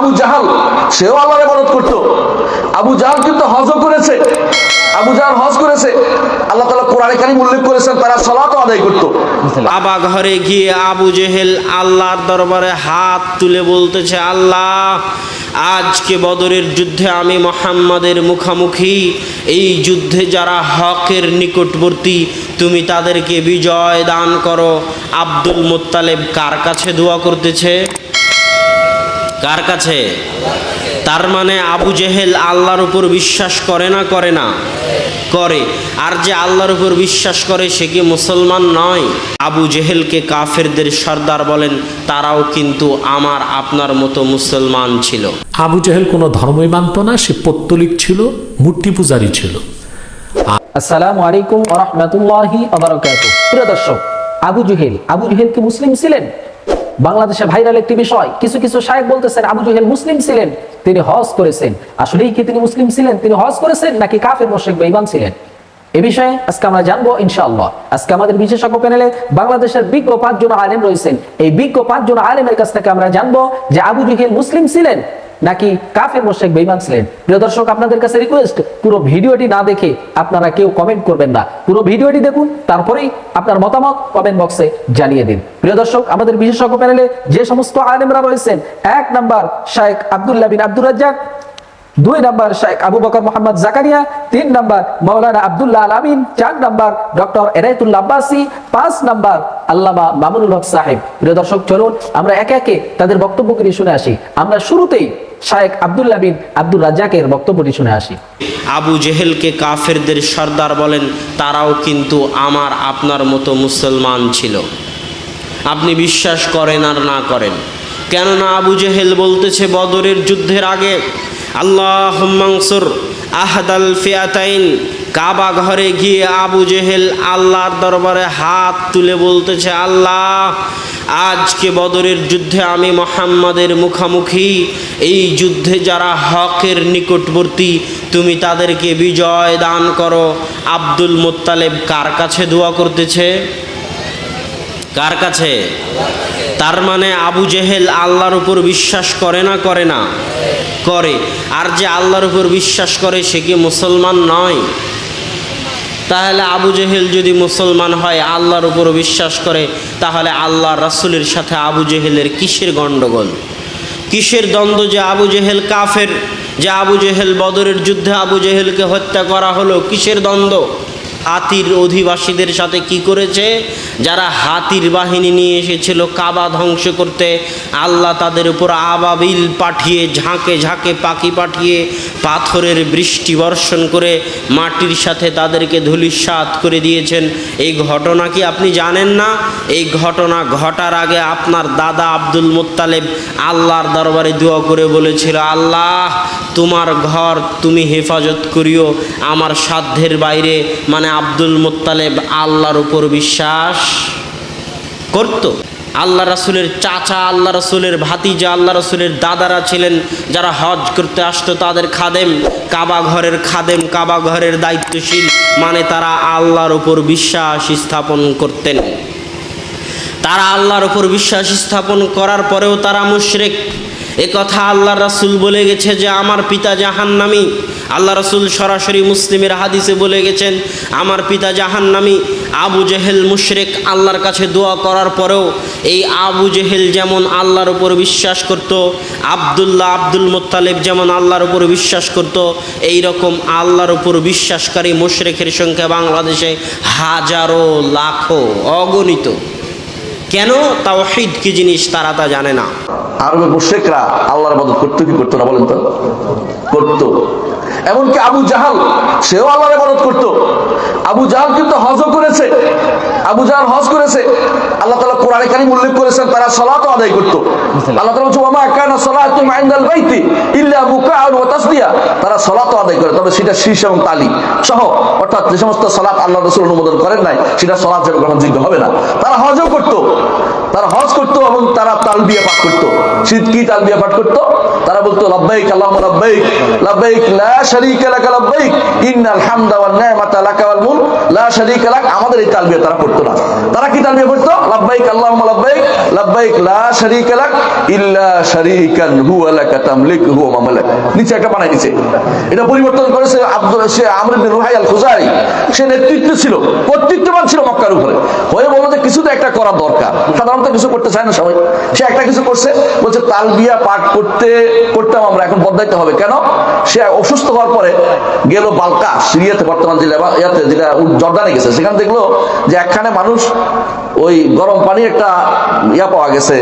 আবু জাহাল, সেও আল্লাহর ইবাদত করতো। আবু জাহাল কিন্তু হজও করেছে। আবু জাহাল হজ করেছে। আল্লাহ তাআলা কোরআনে কারিম উল্লেখ করেছেন, তারা সালাতও আদায় করতো। আবা ঘরে গিয়ে আবু জেহেল আল্লাহর দরবারে হাত তুলে বলতেছে, আল্লাহ, আজকে বদরের যুদ্ধে আমি মোহাম্মদের মুখামুখি। এই যুদ্ধে যারা হকের নিকটবর্তী, তুমি তাদেরকে বিজয় দান করো। আব্দুল মোত্তালেব কার কাছে দোয়া করতেছে? কার কাছে? তার মানে আবু জেহেল আল্লাহর উপর বিশ্বাস করে না করে না? করে। আর যে আল্লাহর উপর বিশ্বাস করে সে কি মুসলমান নয়? আবু জেহেলকে কাফেরদের সর্দার বলেন তারাও কিন্তু আমার আপনার মতো মুসলমান ছিল। আবু জেহেল কোনো ধর্মই মানত না সে পত্তলিক ছিল মূর্তি পূজারী ছিল। আসসালামু আলাইকুম রহমতুল্লাহি প্রিয় দর্শক আবু জেহেল আবু জুহেল কি মুসলিম ছিলেন? বাংলাদেশে ভাইরাল একটি বিষয়। কিছু কিছু শায়েক বলতেছেন, আবু জুহেল মুসলিম ছিলেন, তিনি হজ করেছেন। আসলেই কি তিনি মুসলিম ছিলেন? তিনি হজ করেছেন নাকি কাফের মোশেক বেঈমান ছিলেন? এ বিষয়ে আজকে আমরা জানব ইনশাআল্লাহ। আজকে আমাদের বিশেষজ্ঞ প্যানেলে বাংলাদেশের বিজ্ঞ পাঁচজন আলেম রয়েছেন। এই বিজ্ঞ পাঁচজন আলেমের কাছ থেকে আমরা জানব যে আবু জুহেল মুসলিম ছিলেন নাকি কাফের মোশেক বেঈমান ছিলেন? প্রিয় দর্শক, আপনাদের কাছে রিকোয়েস্ট পুরো ভিডিওটি না দেখে আপনারা কেউ কমেন্ট করবেন না। পুরো ভিডিওটি দেখুন, তারপরেই আপনার মতামত কমেন্ট বক্সে জানিয়ে দিন। প্রিয় দর্শক, আমাদের বিশেষজ্ঞ প্যানেলে যে সমস্ত আলেমরা রয়েছেন, এক নাম্বার শায়েখ আব্দুল্লাহ বিন আব্দুর রাজ্জাক, দুই নাম্বার শেখ আবু বকর মোহাম্মদ জাকারিয়া, তিন নাম্বার মৌলানা আব্দুল্লাহ আলামিন চার নাম্বার ডক্টর এরাইতুল্লাহ আব্বাসি, পাঁচ নাম্বার আল্লামা মামুনুল হক সাহেব। প্রিয় দর্শক, চলুন আমরা একে একে তাদের বক্তব্যগুলি শুনে আসি। আমরা শুরুতেই শায়েখ আব্দুল্লাহ বিন আব্দুল রাজাকের বক্তব্যটি শুনে আসি। আবু জেহেলকে কাফেরদের সর্দার বলেন, তারাও কিন্তু আমার, আপনার মতো মুসলমান ছিল। আপনি বিশ্বাস করেন আর না করেন। কেননা আবু জেহেল বলতেছে, বদরের যুদ্ধের আগে আল্লাহ মাংসুর আহদাল ফিয়াতাইন কাবা ঘরে গিয়ে আবু জেহেল আল্লাহর দরবারে হাত তুলে বলতেছে, আল্লাহ, আজকে বদরের যুদ্ধে আমি মোহাম্মদের মুখামুখি। এই যুদ্ধে যারা হকের নিকটবর্তী, তুমি তাদেরকে বিজয় দান করো। আব্দুল মোত্তালেব কার কাছে দোয়া করতেছে? কার কাছে? তার মানে আবু জেহেল আল্লাহর উপর বিশ্বাস করে না করে না? করে। আর যে আল্লাহর উপর বিশ্বাস করে, সে কি মুসলমান নয়? তাহলে আবু জেহেল যদি মুসলমান হয়, আল্লাহর উপর বিশ্বাস করে, তাহলে আল্লাহ রাসুলের সাথে আবু জেহেলের কিসের গণ্ডগোল? কিসের দ্বন্দ্ব যে আবু জেহেল কাফের, যে আবু জেহেল বদরের যুদ্ধে আবু জেহেলকে হত্যা করা হলো, কিসের দ্বন্দ্ব? হাতির অধিবাসীদের সাথে কি করেছে? যারা হাতির বাহিনী নিয়ে এসেছিল কাবা ধ্বংস করতে, আল্লাহ তাদের উপর আবাবিল পাঠিয়ে, ঝাঁকে ঝাঁকে পাখি পাঠিয়ে, পাথরের বৃষ্টি বর্ষণ করে মাটির সাথে তাদেরকে ধুলিস্বাত করে দিয়েছেন। এই ঘটনা কি আপনি জানেন না? এই ঘটনা ঘটার আগে আপনার দাদা আব্দুল মোত্তালেব আল্লাহর দরবারে দোয়া করে বলেছিল, আল্লাহ তোমার ঘর তুমি হেফাজত করিও। আমার সাধ্যের বাইরে মানে আব্দুল মোত্তালেব আল্লাহর উপর বিশ্বাস করত। আল্লাহ রাসুলের চাচা, আল্লাহ রসুলের ভাতিজা, আল্লাহ রসুলের দাদারা ছিলেন যারা হজ করতে আসতো তাদের খাদেম। কাবা ঘরের খাদেম, কাবা ঘরের দায়িত্বশীল মানে তারা আল্লাহর উপর বিশ্বাস স্থাপন করতেন। তারা আল্লাহর উপর বিশ্বাস স্থাপন করার পরেও তারা মুশরেক। এ কথা আল্লাহ রাসুল বলে গেছে যে, আমার পিতা জাহান্নামি। আল্লাহ রাসুল সরাসরি মুসলিমের হাদিসে বলে গেছেন, আমার পিতা জাহান্নামি, আবু জেহেল মুশরেক আল্লাহর কাছে দোয়া করার পরেও এই আবু জেহেল যেমন আল্লাহর উপর বিশ্বাস করত, আবদুল্লাহ আব্দুল মোত্তালেব যেমন আল্লাহর উপর বিশ্বাস করত এই রকম আল্লাহর উপর বিশ্বাসকারী মুশরেকের সংখ্যা বাংলাদেশে হাজারো, লাখো, অগণিত। কেন তাওহিদ কি জিনিস তারা তা জানে না? আরবের মুশেকরা আল্লাহর মদত করতো কি করতো না বলেন তো? করতো। এমনকি আবু জাহাল, সেও আল্লাহর মদত করতো। আবু জাহাল কিন্তু হজও করেছে। আবু জাহাল হজ করেছে। আল্লাহ তাআলা কোরআনে কারিম উল্লেখ করেছেন, তারা সালাতও আদায় করতো। আল্লাহ তাআলা কানা সালাতু ইনদাল বাইতি ইল্লা ওয়া তাসদিয়া তারা সালাতও আদায় করে, তবে সেটা শীর্ষ এবং তালি। সহ, অর্থাৎ যে সমস্ত সালাত রাসূল অনুমোদন করেন নাই, সেটা সালাত গ্রহণযোগ্য হবে না। তারা হজও করতো। তারা হজ করতো এবং তারা তালবিয়া পাঠ করতো। শীত কি তালবিয়া পাঠ করতো। তারা বলতো, লাব্বাইক, আল্লাহুম্মা লাব্বাইক লাব্বাইক লা শারীকা লাকা লাব্বাইক ইন্নাল হামদা ওয়ান নি'মাতা লাকা ওয়াল মুলক লা শারীকা লাক, আমাদের এই তালবিয়া তারা পড়তো না। তারা কি তালবিয়া পড়তো? লাব্বাইক, আল্লাহুম্মা লাব্বাইক লাব্বাইক, লা শারীকা লাক, ইল্লা শারীকান হুয়া লাকা নিচে একটা বানাই দিছে। এটা পরিবর্তন করেছে আব্দুল, সে আমর ইবনে রুহাই সে নেতৃত্ব ছিল, কর্তৃত্ববান ছিল মক্কার উপরে। হয়ে বলল যে কিছু তো একটা করা দরকার। সাধারণত কিছু করতে চায় না সবাই। সে একটা কিছু করছে, বলছে তালবিয়া পাঠ করতে, করতাম আমরা, এখন বদলাইতে হবে। কেন? সে অসুস্থ হওয়ার পরে গেল বালকা, সিরিয়াতে বর্তমান জেলা, ইয়াতে যেটা জর্দানে গেছে। সেখানে দেখল যে একখানে মানুষ ওই গরম পানি একটা ইয়া পাওয়া গেছে,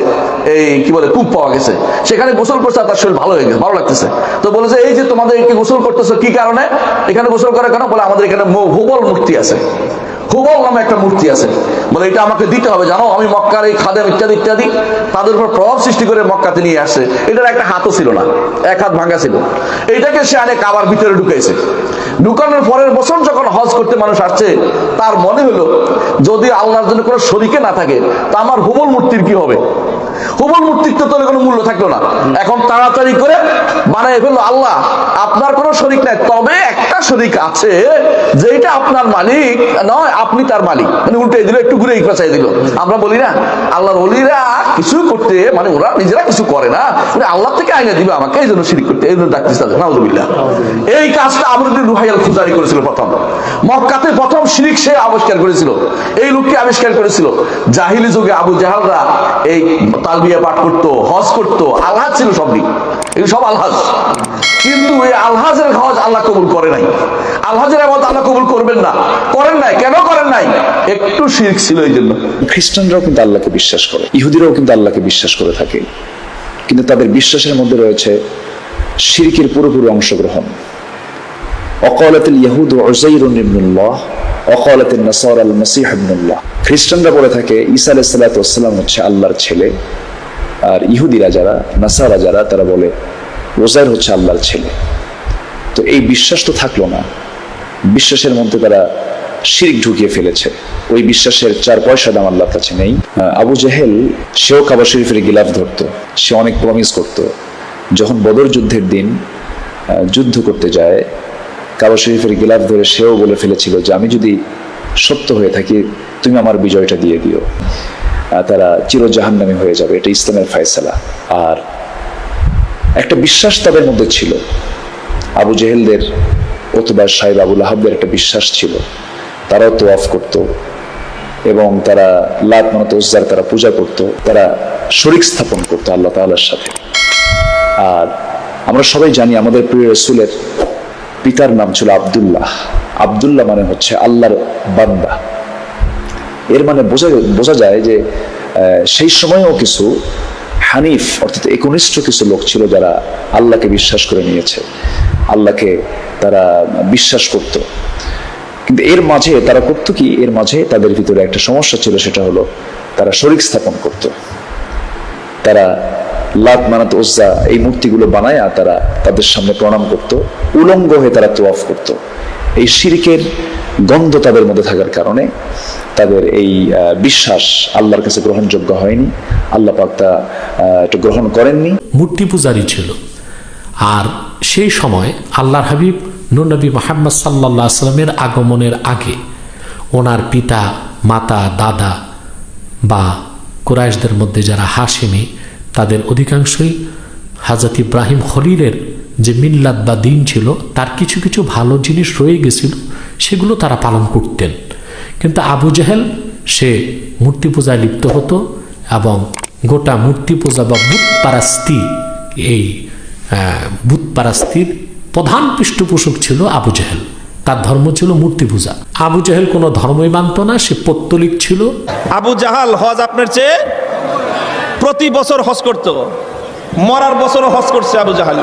এই কি বলে, কূপ পাওয়া গেছে। সেখানে গোসল করছে তার শরীর ভালো হয়ে গেছে, ভালো লাগতেছে। তো বলেছে, এই যে তোমাদের কি গোসল করতেছো, কি কারণে? এখানে গোসল করে কেন? বলে, আমাদের এখানে হুবল মূর্তি আছে। হুবল নামে একটা মূর্তি আছে। বলে, এটা আমাকে দিতে হবে, জানো? আমি মক্কার এই খাদেম ইত্যাদি ইত্যাদি। তাদের উপর প্রভাব সৃষ্টি করে মক্কাতে নিয়ে আসে এটার একটা হাতও ছিল না, এক হাত ভাঙা ছিল। এইটাকে সে আনে কাবার ভিতরে ঢুকেছে ঢুকানোর পরের বছর যখন হজ করতে মানুষ আসছে, তার মনে হলো, যদি আল্লাহর জন্য কোনো শরীকে না থাকে, তা আমার হুবল মূর্তির কি হবে? হুবল মূর্তির তো কোনো মূল্য থাকল না। এখন তাড়াতাড়ি করে বানাই ফেলল, আল্লাহ, আপনার কোনো শরিক নাই। তবে একটা শরিক আছে যেটা আপনার মালিক নয়, আপনি তার মালিক। মানে উল্টে দিল, একটু ঘুরে পাচাই দিল। আমরা বলি না, আল্লাহর অলিরা কিছু করতে মানে ওরা নিজেরা কিছু করে না। মানে আল্লাহ থেকে আইনে দিবে আমাকে, এই জন্য শিরিক করতে, এই জন্য ডাকতেছে তাদের নাউজুবিল্লাহ। এই কাজটা আমরুদ্দিন রুহাইয়াল খুজারি করেছিল প্রথম। মক্কাতে প্রথম শিরিক সে আবিষ্কার করেছিল। এই লোককে আবিষ্কার করেছিল। জাহিলি যুগে আবু জাহালরা এই তালবিয়া পাঠ করতো, হজ করতো, আলহাজ ছিল সবই এগুলো সব আলহাজ। কিন্তু এই আলহাজের হজ আল্লাহ কবুল করে নাই। আলহাজের আবাদ আল্লাহ কবুল করবেন না। করেন নাই? কেন করেন নাই? একটু শিরিক ছিল এই জন্য। খ্রিস্টানরাও কিন্তু আল্লাহকে বিশ্বাস করে, ইহুদিরাও কিন্তু আল্লাহকে বিশ্বাস করে থাকে। কিন্তু তাদের বিশ্বাসের মধ্যে রয়েছে শিরকের পুরোপুরি অংশগ্রহণ। অকালাতুল ইয়াহুদ উযাইর ইবনুল্লাহ অকালাতুন নাসারা আল মাসীহ ইবনুল্লাহ খ্রিস্টানরা বলে থাকে, ঈসা সালাতু হচ্ছে আল্লাহর ছেলে। আর ইহুদিরা যারা, নাসারা যারা, তারা বলে ওজাইর হচ্ছে আল্লাহর ছেলে। তো এই বিশ্বাস তো থাকল না। বিশ্বাসের মধ্যে তারা শিরিক ঢুকিয়ে ফেলেছে। ওই বিশ্বাসের চার পয়সা দাম আল্লাহর কাছে নেই। আবু জেহেল, সেও কাবা শরীফের গিলাফ ধরতো। সে অনেক প্রমিস করত। যখন বদর যুদ্ধের দিন যুদ্ধ করতে যায় কাবা শরীফের গিলাফ ধরে সেও বলে ফেলেছিল যে আমি যদি সত্য হয়ে থাকি, তুমি আমার বিজয়টা দিয়ে দিও। তারা চিরজাহান্নামী হয়ে যাবে। এটা ইসলামের ফয়সালা। আর একটা বিশ্বাস তাদের মধ্যে ছিল। আবু জেহেলদের অথবা সাহেব আবুল আহাবদের একটা বিশ্বাস ছিল। তারাও তোয়াফ করত এবং তারা লাত মানত উজ্জার তারা পূজা করত। তারা শরিক স্থাপন করতো আল্লাহ তাআলার সাথে। আর আমরা সবাই জানি আমাদের প্রিয় রসুলের পিতার নাম ছিল আব্দুল্লাহ। আব্দুল্লাহ মানে হচ্ছে আল্লাহর বান্দা। এর মানে বোঝা বোঝা যায় যে সেই সময়েও কিছু হানিফ, অর্থাৎ একনিষ্ঠ কিছু লোক ছিল যারা আল্লাহকে বিশ্বাস করে নিয়েছে, আল্লাহকে তারা বিশ্বাস করত। কিন্তু এর মাঝে তারা করতো কি? এর মাঝে তাদের ভিতরে একটা সমস্যা ছিল, সেটা হলো তারা শরিক স্থাপন করত। তারা লাত মানাত ওজ্জা এই মূর্তিগুলো বানায়া তারা তাদের সামনে প্রণাম করত, উলঙ্গ হয়ে তারা তোয়াফ করত। এই শিরিকের গন্ধ তাদের মধ্যে থাকার কারণে তাদের এই বিশ্বাস আল্লাহর কাছে গ্রহণযোগ্য হয়নি। আল্লাহ পাক তা গ্রহণ করেননি। মূর্তি পূজারী ছিল। আর সেই সময় আল্লাহর হাবিব নুনবী মোহাম্মদ সাল্লাহ আসলামের আগমনের আগে ওনার পিতা, মাতা, দাদা বা কুরাইশদের মধ্যে যারা হাসেমি তাদের অধিকাংশই হাজরত ইব্রাহিম খলিলের যে মিল্লাত বা দিন ছিল তার কিছু কিছু ভালো জিনিস রয়ে গেছিল সেগুলো তারা পালন করতেন। কিন্তু আবু জাহেল সে মূর্তি পূজায় লিপ্ত হতো এবং গোটা মূর্তি পূজা বা বুত পারাস্তি এই আহ, বুত পারাস্তির প্রধান পৃষ্ঠপোষক ছিল আবু জাহেল। তার ধর্ম ছিল মূর্তি পূজা। আবু জাহেল কোনো ধর্মই মানত না সে পত্তলিক ছিল। আবু জাহাল হজ আপনার চেয়ে প্রতি বছর হজ করত। মরার বছরও হজ করছে আবু জাহাল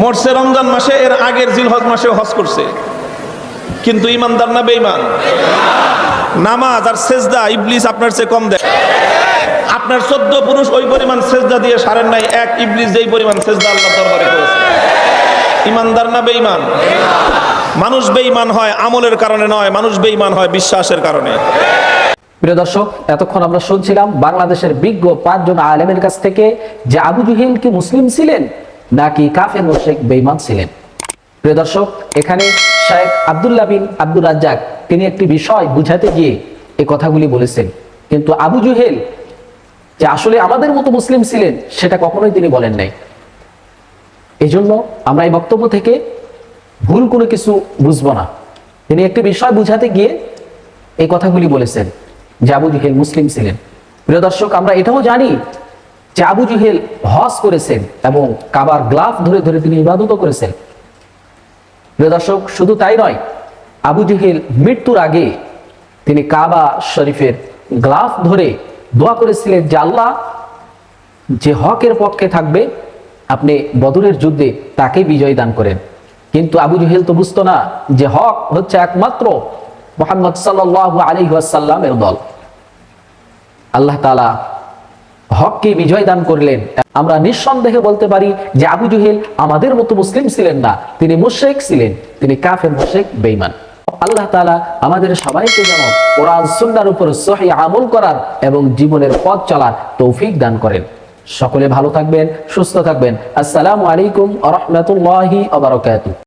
মরছে রমজান মাসে, এর আগের জিল হজ মাসেও হজ করছে। কিন্তু ইমানদার না বেঈমান? নামাজ আর সেজদা ইবলিস আপনার চেয়ে কম দেয়। আপনার চোদ্দ পুরুষ ওই পরিমাণ সেজদা দিয়ে সারেন নাই, এক ইবলিস যেই পরিমাণ সেজদা আল্লাহ দরবারে করেছে। ইমানদার না বেঈমান? মানুষ বেঈমান হয় আমলের কারণে নয়, মানুষ বেঈমান হয় বিশ্বাসের কারণে। প্রিয় দর্শক, এতক্ষণ আমরা শুনছিলাম বাংলাদেশের বিজ্ঞ পাঁচজন আলেমের কাছ থেকে যে আবু জুহেল কি মুসলিম ছিলেন নাকি কাফের মুশরিক বেঈমান ছিলেন। প্রিয় দর্শক, এখানে শেখ আব্দুল্লাহ বিন আব্দুর রাজ্জাক, তিনি একটি বিষয় বুঝাতে গিয়ে এই কথাগুলি বলেছেন। কিন্তু আবু জুহেল যে আসলে আমাদের মতো মুসলিম ছিলেন, সেটা কখনোই তিনি বলেন নাই। এই জন্য আমরা এই বক্তব্য থেকে ভুল কোনো কিছু বুঝব না। তিনি একটি বিষয় বুঝাতে গিয়ে এই কথাগুলি বলেছেন। যে আবু জুহেল মুসলিম ছিলেন। প্রিয় দর্শক, আমরা এটাও জানি যে আবু জুহেল হজ করেছেন এবং কাবার গ্লাভ ধরে ধরে তিনি ইবাদতও করেছেন। প্রিয় দর্শক, শুধু তাই নয় আবু জুহেল মৃত্যুর আগে তিনি কাবা শরীফের গ্লাভ ধরে দোয়া করেছিলেন যে, আল্লাহ, যে হকের পক্ষে থাকবে, আপনি বদরের যুদ্ধে তাকে বিজয় দান করেন। কিন্তু আবু জহেল তো বুঝতো না যে, হক হচ্ছে একমাত্র মোহাম্মদ সাল্লাহ আলী ওয়াসাল্লামের দল। আল্লাহ তালা হককে বিজয় দান করলেন। আমরা নিঃসন্দেহে বলতে পারি যে আবু জহেল আমাদের মতো মুসলিম ছিলেন না। তিনি মুশেক ছিলেন, তিনি কাফের মুশেক বেইমান আল্লাহ তালা আমাদের সবাইকে যেন কোরআন, সুন্নার উপর সহি আমল করার এবং জীবনের পথ চলার তৌফিক দান করেন। সকলে ভালো থাকবেন, সুস্থ থাকবেন। আসসালামু আলাইকুম আ রহমতুল্লাহি আবরকাত